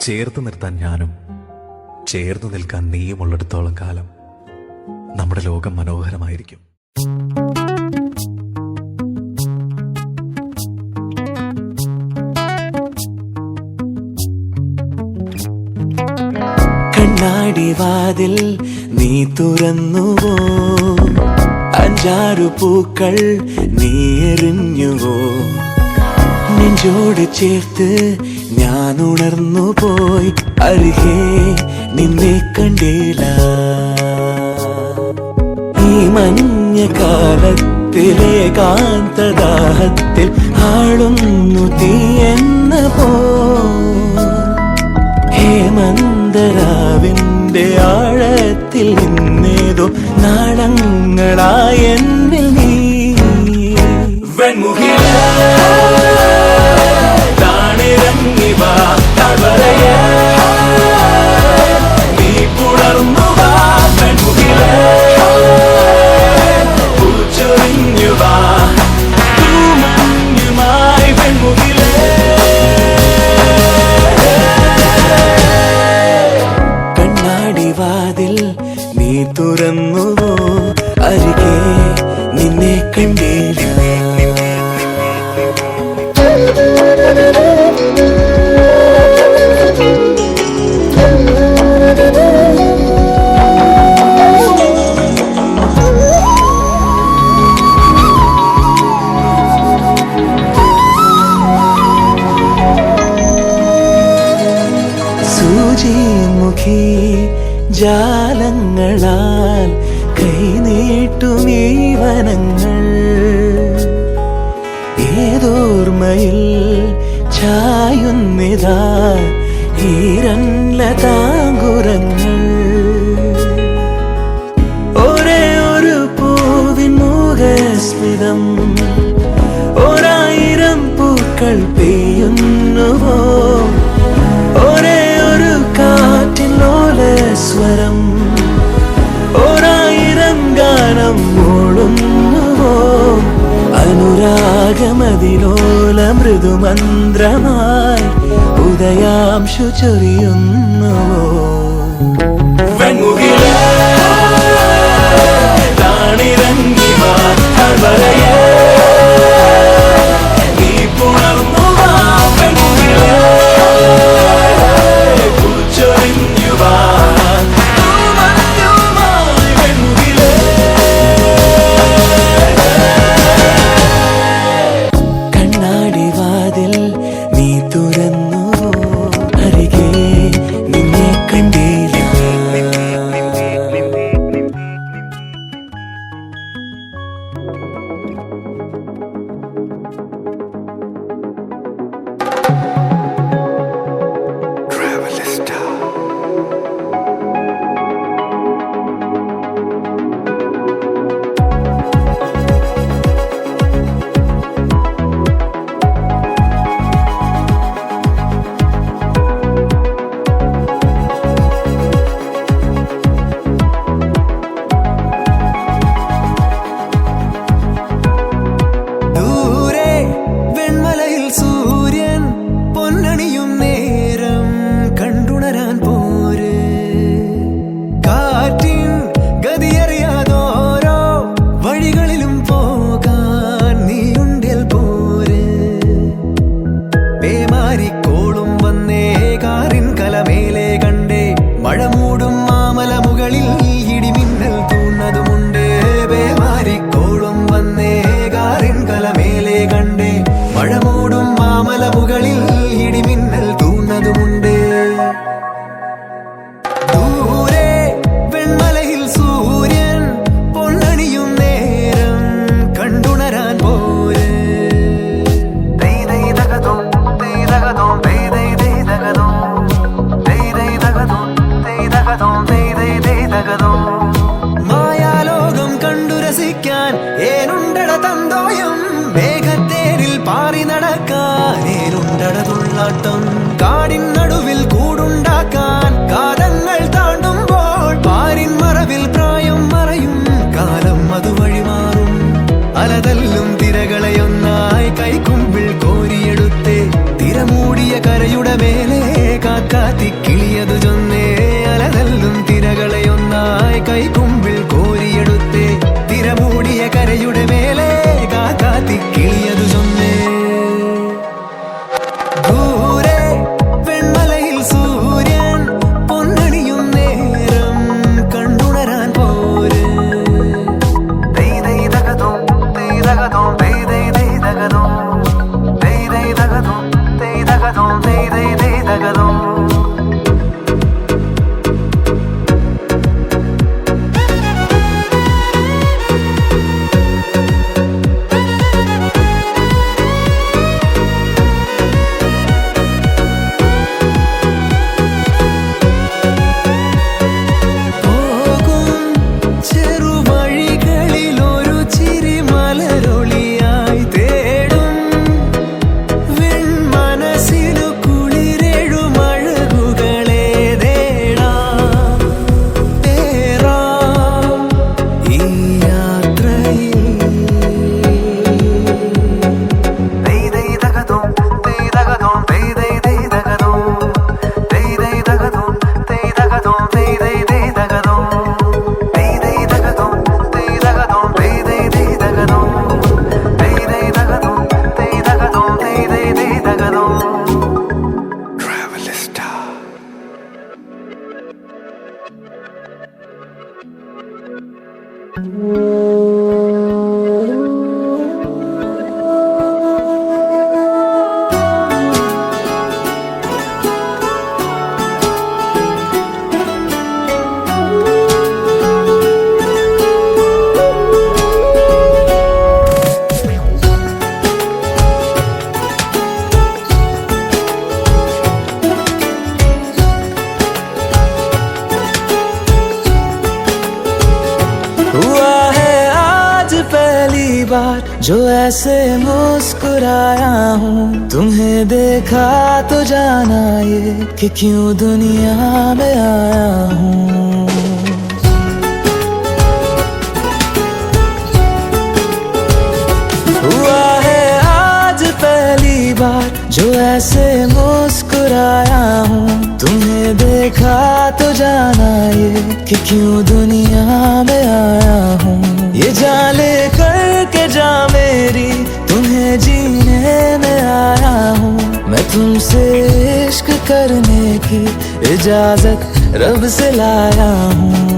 ചേർത്ത് നിർത്താൻ ഞാനും ചേർന്നു നിൽക്കാൻ നീയും ഉള്ളിടത്തോളം കാലം നമ്മുടെ ലോകം മനോഹരമായിരിക്കും. കണ്ണാടി വാതിൽ നീ തുറന്നുവോ? അഞ്ചാറു പൂക്കൾ നീ എറിഞ്ഞുവോ? നെഞ്ചോട് ചേർത്ത് ഞാൻ ഉണർന്നു പോയി അരികെ നിന്നെ കണ്ടില്ല ഈ മഞ്ഞ കാലത്തിലെ കാന്തദാഹത്തിൽ ആളുന്നു തീ എന്ന പോ ഹേമന്തരാവിന്റെ ആഴത്തിൽ നിന്നേതോ നാടങ്ങളായ എന്നിൽ നീ. വെൺമുഖില ചായുന്നിതാ ഈരൻലതാങ്കുരങ്ങൾ. ഒരേ ഒരു പൂവിൻ മുഖസ്മിതം ഒരായിരം പൂക്കൾ പെയ്യുന്നുവോ? ഒരേ ഒരു കാറ്റിൻ ലോലസ്വരം രാഗമതിലോല മൃദുമന്ത്രമായി ഉദയാംശു ചൊരിയുന്നുവോ വെൺമുകിലേ താണിരങ്ങി മാ ദൂരെ വെൺമലയിൽ സൂര്യ മേഘത്തേരിൽ പാറി നടക്കാനേരുണ്ടടതുള്ളാട്ടം കാടിൻ നടുവിൽ കൂടുണ്ടാക്കാൻ കാലങ്ങൾ താണ്ടുമ്പോൾ പാരിൻ മറവിൽ പ്രായം മറയും. കാലം അത് വഴിമാറും അലതല്ലും തിരകളെയൊന്നായി കൈകുമ്പിൾ കോരിയെടുത്തേ. തിരമൂടിയ കരയുടെ മേൽ कि क्यों दुनिया में आया हूँ? हुआ है आज पहली बार जो ऐसे मुस्कुराया हूँ। तुम्हें देखा तो जाना ये कि क्यों दुनिया में आया हूँ। ये जाले करके जा मेरी तुम्हें जीने में आया हूँ। मैं तुमसे करने की इजाज़त रब से लाया हूँ।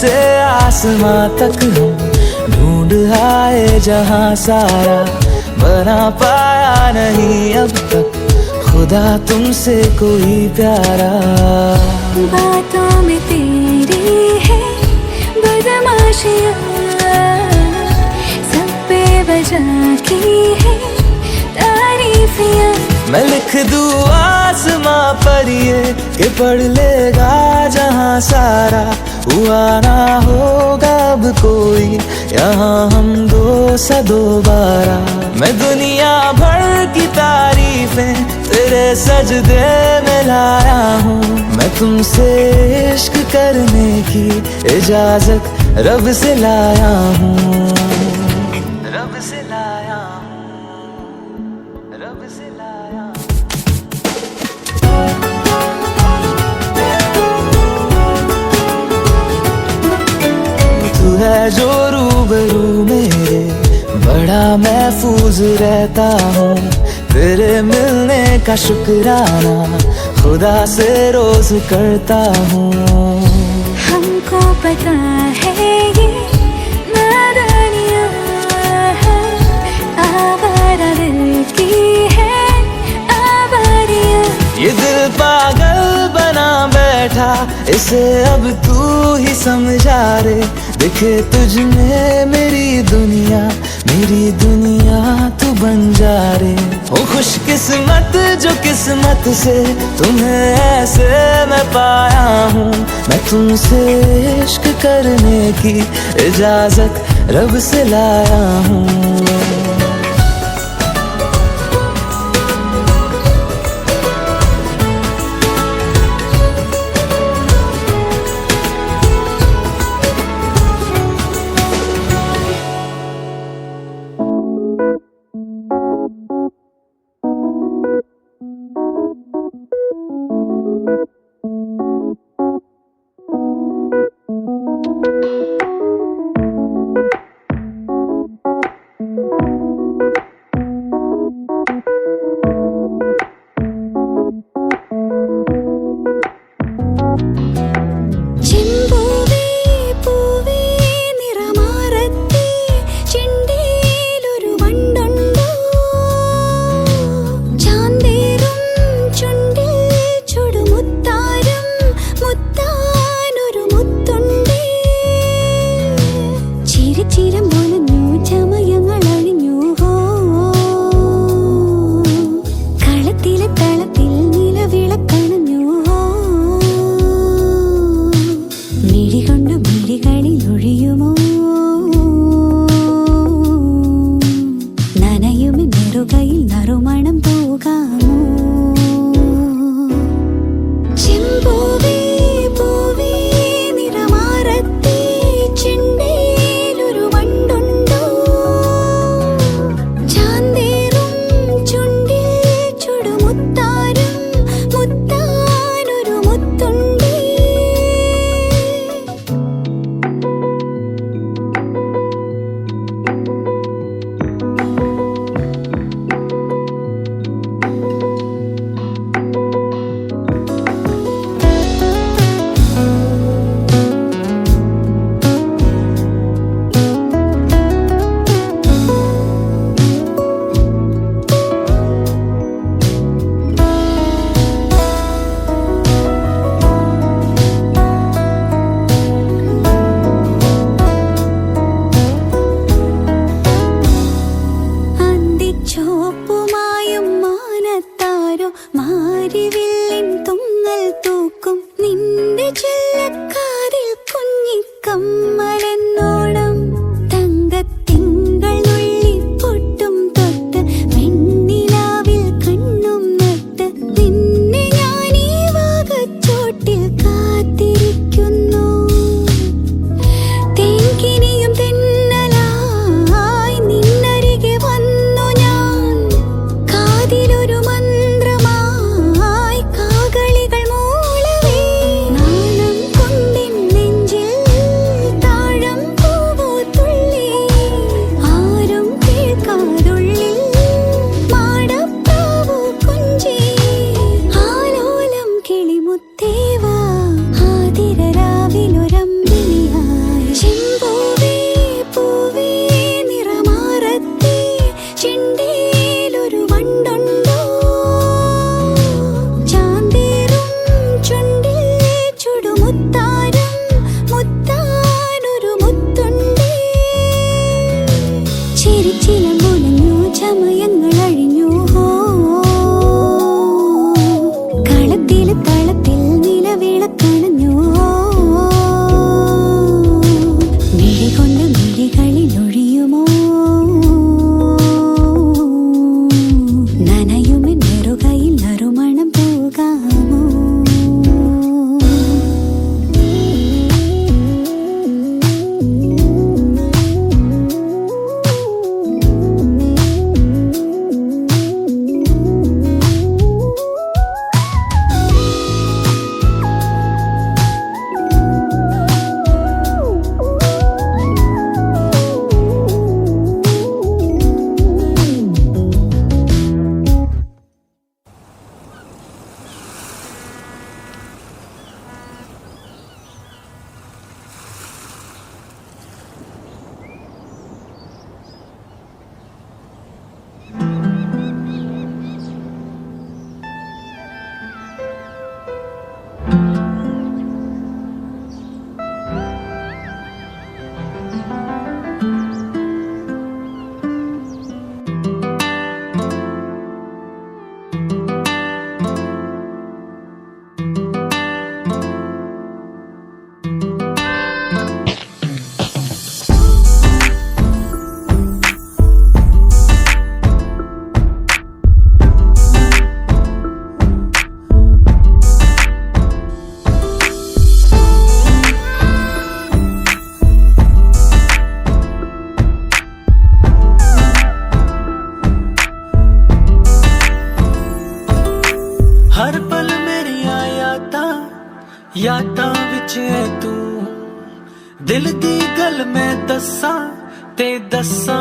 से आसमां तक हम ढूंढ आए जहाँ सारा बना पाया नहीं अब तक। खुदा तुमसे कोई प्यारा। बातों में तेरी है बदमाशियाँ सब पे बजा की है तारीफियाँ। मैं लिख दूँ आसमां पर ये कि पढ़ लेगा जहाँ सारा हुआ ना होगा अब कोई। यहाँ हम दो सा दोबारा। मैं दुनिया भर की तारीफें तेरे सजदे में लाया हूँ। मैं तुमसे इश्क करने की इजाज़त रब से लाया हूँ। है जो रूबरू मेरे बड़ा महफूज रहता हूँ। तेरे मिलने का शुक्राना खुदा से रोज करता हूँ। हमको पता है ये दिल पागल बना बैठा इसे अब तू ही समझा रे। दिखे तुझ में मेरी दुनिया मेरी दुनिया तू बन जा रे। ओ खुश किस्मत जो किस्मत से तुम्हें ऐसे मैं पाया हूँ। मैं तुमसे इश्क करने की इजाज़त रब से लाया हूँ।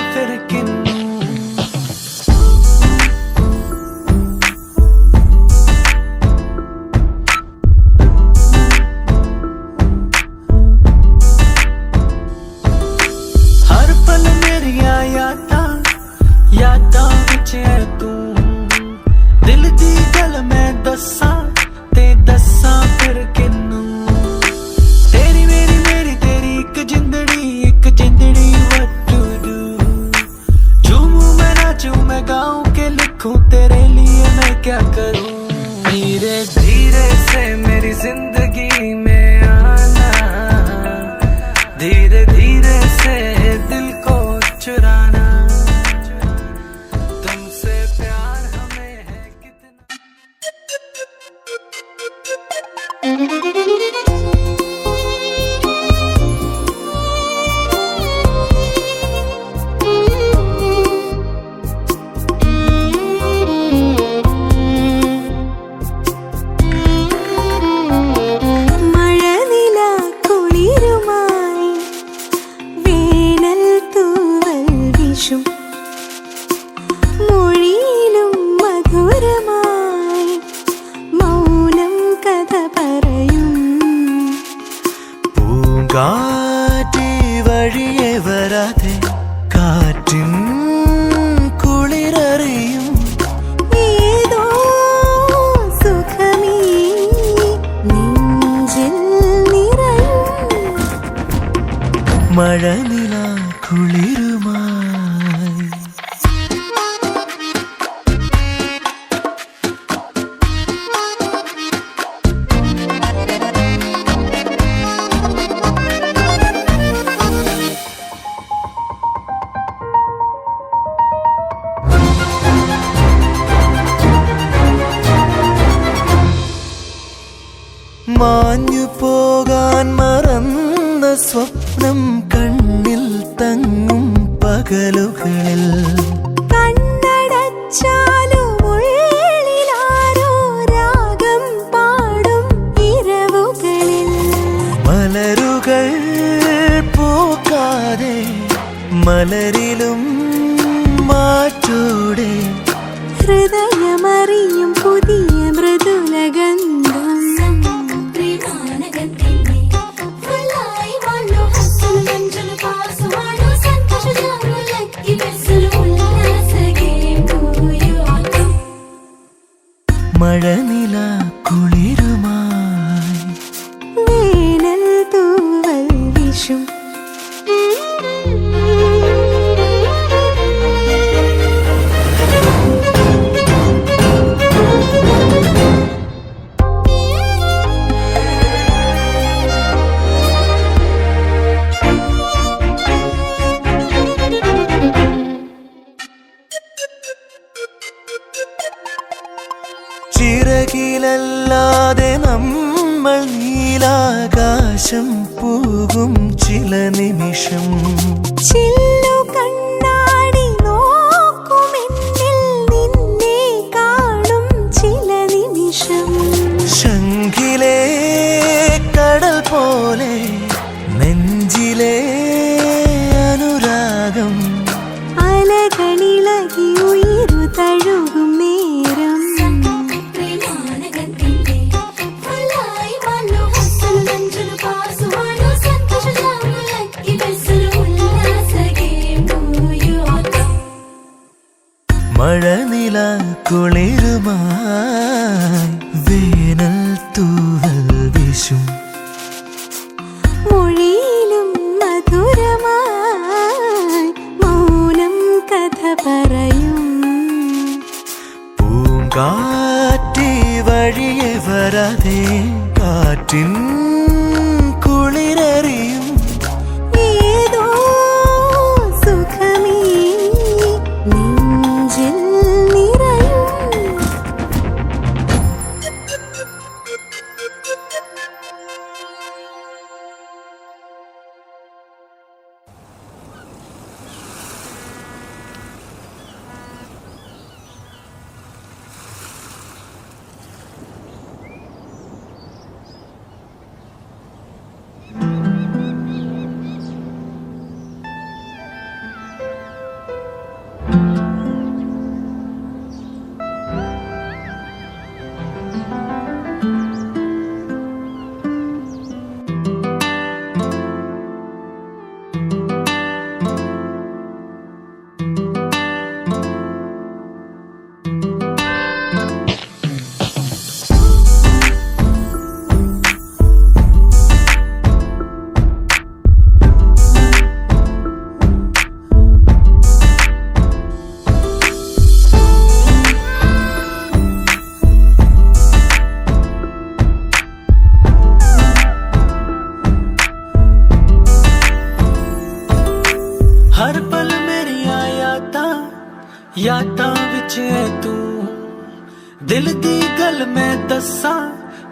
confident again.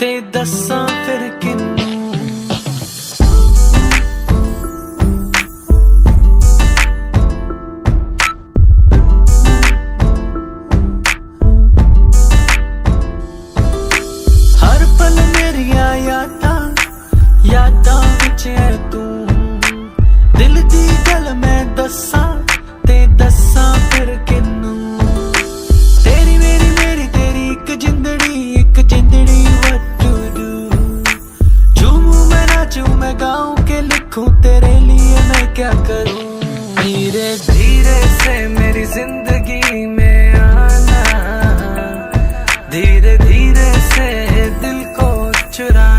ਤੇ ਦੱਸਾਂ नाचूं मैं गाँव के लिखू, तेरे लिए मैं क्या करूँ? धीरे धीरे से मेरी ज़िंदगी में आना। धीरे धीरे से दिल को चुराना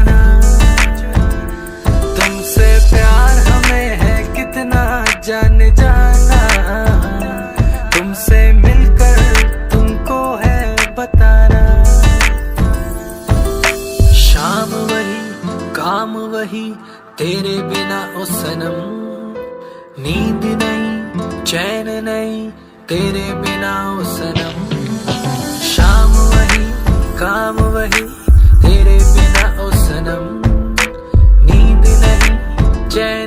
बिना ओ सनम नींद नहीं चैन नहीं तेरे बिना ओ सनम शाम वही काम वही तेरे बिना ओ सनम नींद नहीं चैन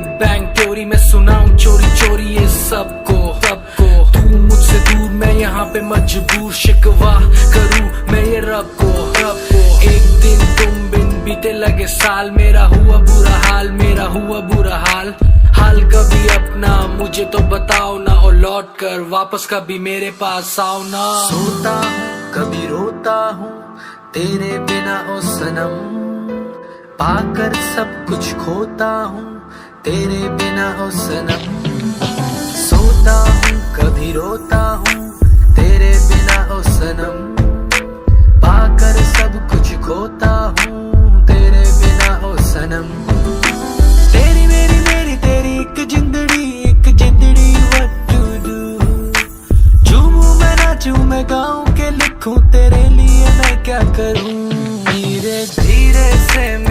बिग बैंग थ्योरी मैं सुनाऊं चोरी चोरी ये सबको सबको। तू मुझसे दूर, मैं यहाँ पे मजबूर, शिकवा करूँ मैं ये रब को रब को। एक दिन तुम बिन बीते लगे साल, मेरा हुआ बुरा हाल, मेरा हुआ बुरा हाल। हाल कभी अपना, मुझे तो बताओ ना, और लौट कर वापस कभी मेरे पास आओ ना। सोता, कभी रोता हूँ, तेरे बिना ओ सनम। पाकर सब कुछ खोता हूँ तेरे बिना ओ सनम सोता हूँ, कभी रोता हूँ, तेरे बिना ओ सनम पाकर सब कुछ खोता हूँ, तेरे बिना ओ सनम तेरी मेरी मेरी, तेरी एक जिंदड़ी एक जिंदड़ी to do झूमूं मैं, नाचूं मैं, गाऊं के लिखूं, तेरे लिए मैं क्या करूँ? धीरे धीरे से मेरी